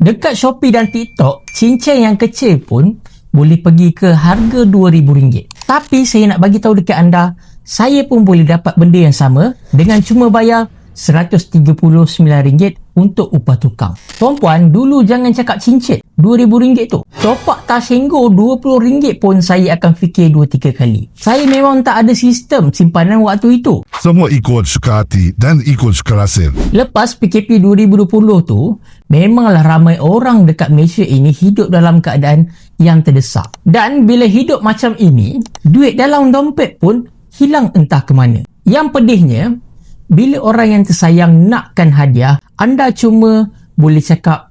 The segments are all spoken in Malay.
Dekat Shopee dan TikTok, cincin yang kecil pun boleh pergi ke harga RM2,000. Tapi saya nak bagi tahu dekat anda, saya pun boleh dapat benda yang sama dengan cuma bayar RM139 untuk upah tukang. Tuan-puan, dulu jangan cakap cincin. RM2,000 tu. Topak Tashengo RM20 pun saya akan fikir 2-3 kali. Saya memang tak ada sistem simpanan waktu itu. Semua ikut suka hati dan ikut suka rasa. Lepas PKP 2020 tu, memanglah ramai orang dekat Malaysia ini hidup dalam keadaan yang terdesak. Dan bila hidup macam ini, duit dalam dompet pun hilang entah ke mana. Yang pedihnya, bila orang yang tersayang nakkan hadiah, anda cuma boleh cakap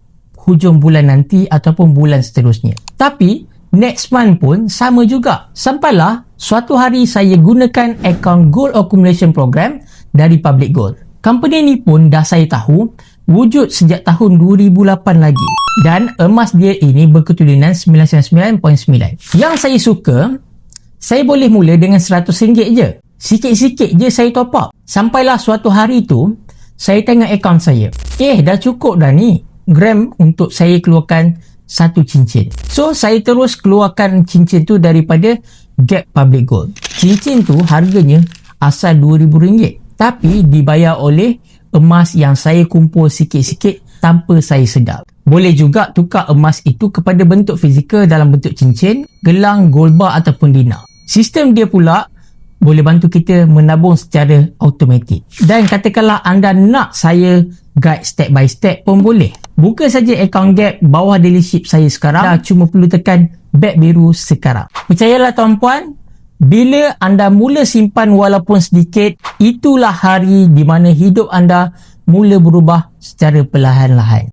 hujung bulan nanti ataupun bulan seterusnya. Tapi, next month pun sama juga. Sampailah suatu hari saya gunakan akaun Gold Accumulation Program dari Public Gold. Company ni pun dah saya tahu wujud sejak tahun 2008 lagi. Dan emas dia ini berketulinan 99.9. Yang saya suka, saya boleh mula dengan RM100 je. Sikit-sikit je saya top up. Sampailah suatu hari tu, saya tengok akaun saya. Eh, dah cukup dah ni. Gram untuk saya keluarkan satu cincin. So, saya terus keluarkan cincin tu daripada Gap Public Gold. Cincin tu harganya asal RM2,000. Tapi dibayar oleh emas yang saya kumpul sikit-sikit tanpa saya sedar. Boleh juga tukar emas itu kepada bentuk fizikal dalam bentuk cincin, gelang, gold bar ataupun dinar. Sistem dia pula boleh bantu kita menabung secara automatik. Dan katakanlah anda nak saya guide step by step pun boleh. Buka saja akaun Gap bawah dealership saya sekarang. Dah cuma perlu tekan beg biru sekarang. Percayalah tuan-puan, bila anda mula simpan walaupun sedikit, itulah hari di mana hidup anda mula berubah secara perlahan-lahan.